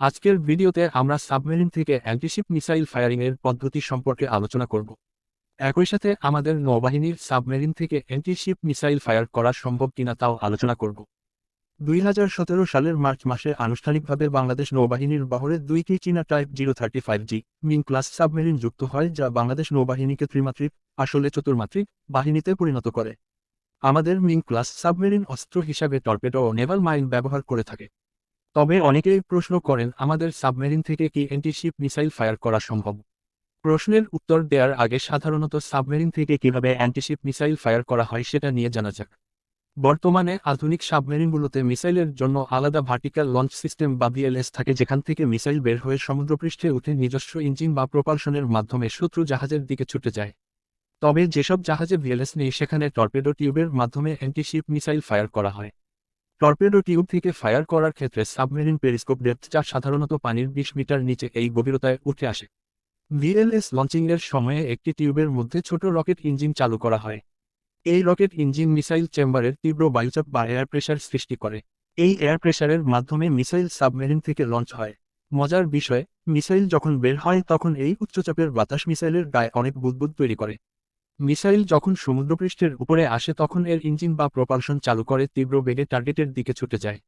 আজকের ভিডিওতে আমরা সাবমেরিন থেকে অ্যান্টিশিপ মিসাইল ফায়ারিংয়ের পদ্ধতি সম্পর্কে আলোচনা করব। একই সাথে আমাদের নৌবাহিনীর সাবমেরিন থেকে অ্যান্টিশিপ মিসাইল ফায়ার করা সম্ভব কিনা তাও আলোচনা করব। দুই হাজার সতেরো সালের মার্চ মাসে আনুষ্ঠানিকভাবে বাংলাদেশ নৌবাহিনীর বহরে দুইটি চীনা type zero thirty five G Ming class submarine যুক্ত হয়, যা বাংলাদেশ নৌবাহিনীকে ত্রিমাত্রিক, আসলে চতুর্মাত্রিক বাহিনীতে পরিণত করে। আমাদের মিং ক্লাস সাবমেরিন অস্ত্র হিসাবে টর্পেডো ও নেভাল মাইন ব্যবহার করে থাকে। তবে অনেকেই প্রশ্ন করেন, আমাদের সাবমেরিন থেকে কি অ্যান্টিশিপ মিসাইল ফায়ার করা সম্ভব? প্রশ্নের উত্তর দেওয়ার আগে সাধারণত সাবমেরিন থেকে কীভাবে অ্যান্টিশিপ মিসাইল ফায়ার করা হয় সেটা নিয়ে জানা যাক। বর্তমানে আধুনিক সাবমেরিনগুলোতে মিসাইলের জন্য আলাদা ভার্টিক্যাল লঞ্চ সিস্টেম বা বিএলএস থাকে যেখান থেকে মিসাইল বের হয়ে সমুদ্রপৃষ্ঠে উঠে নিজস্ব ইঞ্জিন বা প্রপালশনের মাধ্যমে শত্রু জাহাজের দিকে ছুটে যায়। তবে যেসব জাহাজে ভিএলএস নেই, সেখানে টর্পেডো টিউবের মাধ্যমে অ্যান্টিশিপ মিসাইল ফায়ার করা হয়। টর্পেডো টিউব থেকে ফায়ার করার ক্ষেত্রে সাবমেরিন পেরিস্কোপ ডেপথ যা সাধারণত পানির বিশ মিটার নিচে এই গভীরতায় উঠে আসে। ভিএলএস লঞ্চিংয়ের সময়ে একটি টিউবের মধ্যে ছোট রকেট ইঞ্জিন চালু করা হয়। এই রকেট ইঞ্জিন মিসাইল চেম্বারের তীব্র বায়ুচাপ বা এয়ার প্রেশার সৃষ্টি করে। এই এয়ার প্রেশারের মাধ্যমে মিসাইল সাবমেরিন থেকে লঞ্চ হয়। মজার বিষয়, মিসাইল যখন বের হয় তখন এই উচ্চচাপের বাতাস মিসাইলের গায়ে অনেক বুদবুদ তৈরি করে। মিসাইল যখন সমুদ্রপৃষ্ঠের উপরে আসে তখন এর ইঞ্জিন বা প্রপালশন চালু করে, তীব্র বেগে টার্গেটের দিকে ছুটে যায়।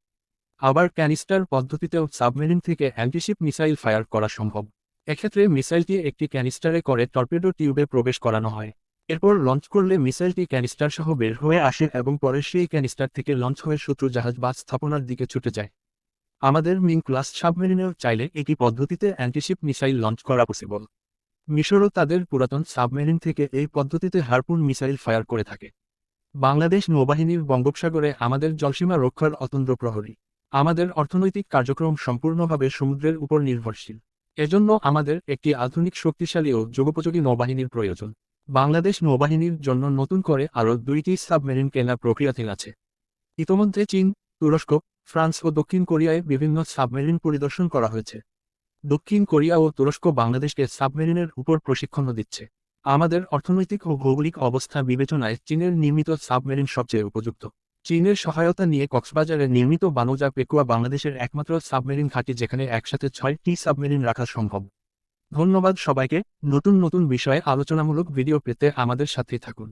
আবার ক্যানিস্টার পদ্ধতিতেও সাবমেরিন থেকে অ্যান্টিশিপ মিসাইল ফায়ার করা সম্ভব। এক্ষেত্রে মিসাইলটি একটি ক্যানিস্টারে করে টর্পেডো টিউবে প্রবেশ করানো হয়। এরপর লঞ্চ করলে মিসাইলটি ক্যানিস্টার সহ বের হয়ে আসে এবং পরে সেই ক্যানিস্টার থেকে লঞ্চ হয়ে শত্রু জাহাজ বা স্থাপনার দিকে ছুটে যায়। আমাদের মিং ক্লাস সাবমেরিনেও চাইলে একই পদ্ধতিতে অ্যান্টিশিপ মিসাইল লঞ্চ করা পসিবল মিশরও তাদের পুরাতন সাবমেরিন থেকে এই পদ্ধতিতে হারপুন মিসাইল ফায়ার করে থাকে। বাংলাদেশ নৌবাহিনীর বঙ্গোপসাগরে আমাদের জলসীমা রক্ষার অতন্ত্র প্রহরী। আমাদের অর্থনৈতিক কার্যক্রম সম্পূর্ণভাবে সমুদ্রের উপর নির্ভরশীল। এজন্য আমাদের একটি আধুনিক শক্তিশালী ও যোগোপযোগী নৌবাহিনীর প্রয়োজন। বাংলাদেশ নৌবাহিনীর জন্য নতুন করে আরও দুইটি সাবমেরিন কেনার প্রক্রিয়াধীন আছে। ইতোমধ্যে চীন, তুরস্ক, ফ্রান্স ও দক্ষিণ কোরিয়ায় বিভিন্ন সাবমেরিন পরিদর্শন করা হয়েছে। দক্ষিণ কোরিয়া ও তুরস্ক বাংলাদেশকে সাবমেরিনের উপর প্রশিক্ষণও দিচ্ছে। আমাদের অর্থনৈতিক ও ভৌগোলিক অবস্থা বিবেচনায় চীনের নির্মিত সাবমেরিন সবচেয়ে উপযুক্ত। চীনের সহায়তা নিয়ে কক্সবাজারে নির্মিত বানুজা পেকুয়া বাংলাদেশের একমাত্র সাবমেরিন ঘাঁটি যেখানে একসাথে ছয়টি সাবমেরিন রাখা সম্ভব। ধন্যবাদ সবাইকে। নতুন নতুন বিষয়ে আলোচনামূলক ভিডিও পেতে আমাদের সাথেই থাকুন।